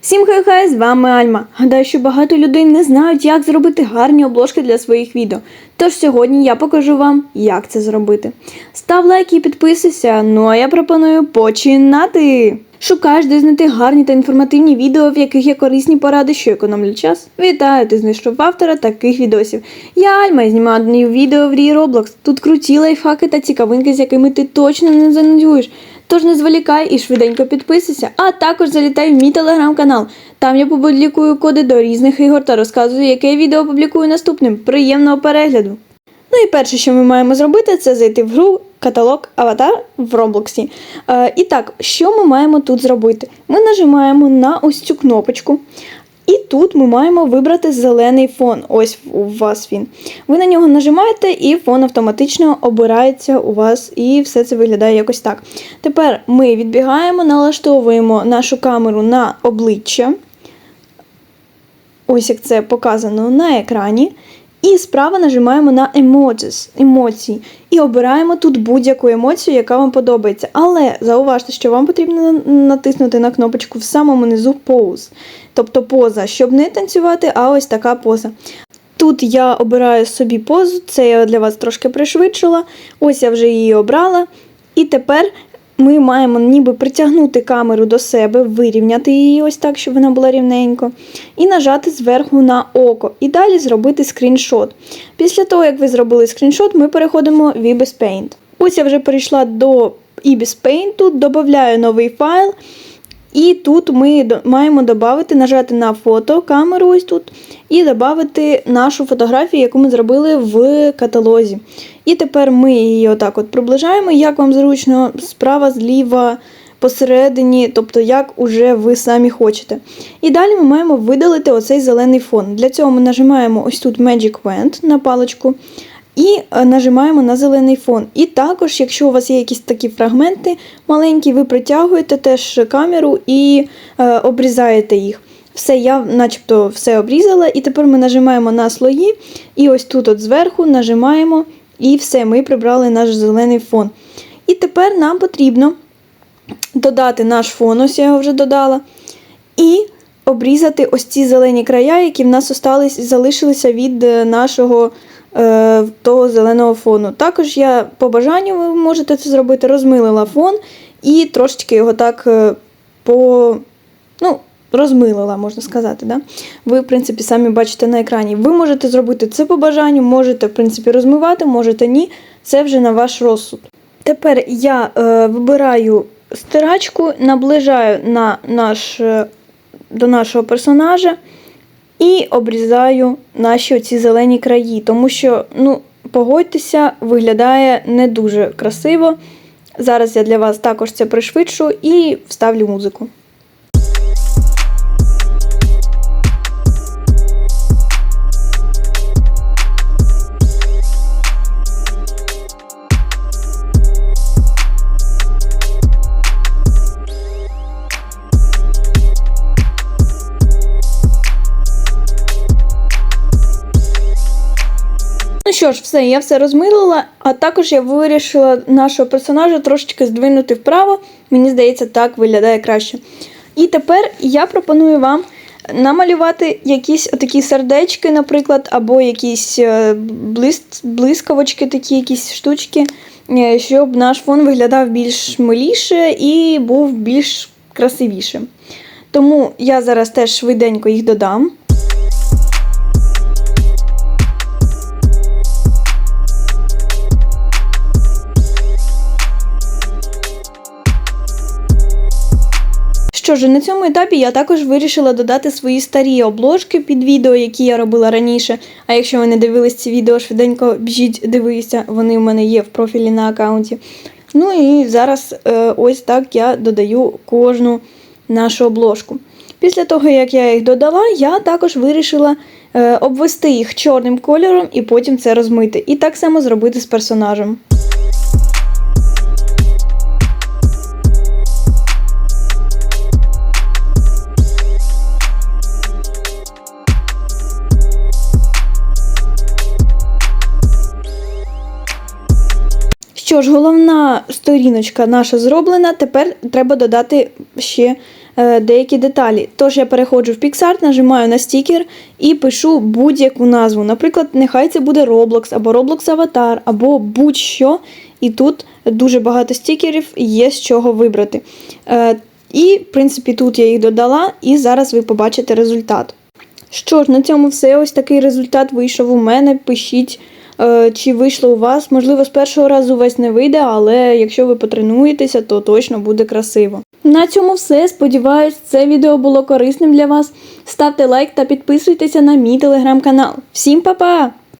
Всім хай-хай, з вами Альма. Гадаю, що багато людей не знають, як зробити гарні обложки для своїх відео. Тож сьогодні я покажу вам, як це зробити. Став лайк і підписуйся. Ну а я пропоную починати. Шукаєш, де знайти гарні та інформативні відео, в яких є корисні поради, що економлять час. Вітаю, ти знайшов автора таких відосів. Я Альма і знімаю відео в Рі Roblox. Тут круті лайфхаки та цікавинки, з якими ти точно не занудюєш. Тож не зволікай і швиденько підписуйся, а також залітай в мій телеграм-канал. Там я публікую коди до різних ігор та розказую, яке відео публікую наступним. Приємного перегляду! Ну і перше, що ми маємо зробити, це зайти в гру каталог Аватар в Роблоксі. Е, і так, що ми маємо тут зробити? Ми нажимаємо на ось цю кнопочку. І тут ми маємо вибрати зелений фон. Ось у вас він. Ви на нього нажимаєте, і фон автоматично обирається у вас, і все це виглядає якось так. Тепер ми відбігаємо, налаштовуємо нашу камеру на обличчя. Ось як це показано на екрані. І справа нажимаємо на emojis, емоції і обираємо тут будь-яку емоцію, яка вам подобається. Але зауважте, що вам потрібно натиснути на кнопочку в самому низу pose, тобто поза, щоб не танцювати, а ось така поза. Тут я обираю собі позу, це я для вас трошки пришвидшила. Ось я вже її обрала. І тепер ми маємо ніби притягнути камеру до себе, вирівняти її ось так, щоб вона була рівненько, і нажати зверху на око. І далі зробити скріншот. Після того, як ви зробили скріншот, ми переходимо в Ibis Paint. Ось я вже перейшла до Ibis Paint, додаю новий файл. І тут ми маємо додати, нажати на фото, камеру ось тут, і додати нашу фотографію, яку ми зробили в каталозі. І тепер ми її отак от приближаємо, як вам зручно, справа, зліва, посередині, тобто як уже ви самі хочете. І далі ми маємо видалити оцей зелений фон. Для цього ми нажимаємо ось тут Magic Wand на паличку. І е, нажимаємо на зелений фон. І також, якщо у вас є якісь такі фрагменти маленькі, ви притягуєте теж камеру і е, обрізаєте їх. Все, я начебто все обрізала, і тепер ми нажимаємо на слої, і ось тут от зверху нажимаємо, і все, ми прибрали наш зелений фон. І тепер нам потрібно додати наш фон, ось я його вже додала, і обрізати ось ці зелені края, які в нас остались, залишилися від е, нашого е, того зеленого фону. Також я по бажанню ви можете це зробити, розмилила фон і трошечки його так е, по. ну, Розмилила, можна сказати. Да? Ви, в принципі, самі бачите на екрані. Ви можете зробити це по бажанню, можете, в принципі, розмивати, можете ні. Це вже на ваш розсуд. Тепер я е, вибираю стирачку, наближаю на наш, е, до нашого персонажа і обрізаю наші оці зелені краї, тому що, ну, погодьтеся, виглядає не дуже красиво. Зараз я для вас також це пришвидшу і вставлю музику. Ну що ж, все, я все розмилила, а також я вирішила нашого персонажа трошечки здвинути вправо. Мені здається, так виглядає краще. І тепер я пропоную вам намалювати якісь такі сердечки, наприклад, або якісь е, блискавочки, такі якісь штучки, е, щоб наш фон виглядав більш миліше і був більш красивішим. Тому я зараз теж швиденько їх додам. Що ж, на цьому етапі я також вирішила додати свої старі обложки під відео, які я робила раніше. А якщо ви не дивились ці відео, швиденько біжіть, дивіться, вони в мене є в профілі на аккаунті. Ну і зараз е, ось так я додаю кожну нашу обложку. Після того, як я їх додала, я також вирішила е, обвести їх чорним кольором і потім це розмити. І так само зробити з персонажем. Що ж, головна сторіночка наша зроблена. Тепер треба додати ще е, деякі деталі. Тож я переходжу в PixArt, нажимаю на стікер і пишу будь-яку назву. Наприклад, нехай це буде Roblox, або Roblox Аватар, або будь-що. І тут дуже багато стікерів, є з чого вибрати. Е, і, в принципі, тут я їх додала, і зараз ви побачите результат. Що ж, на цьому все. Ось такий результат вийшов у мене. Пишіть, чи вийшло у вас. Можливо, з першого разу у вас не вийде, але якщо ви потренуєтеся, то точно буде красиво. На цьому все. Сподіваюсь, це відео було корисним для вас. Ставте лайк та підписуйтеся на мій телеграм-канал. Всім па-па!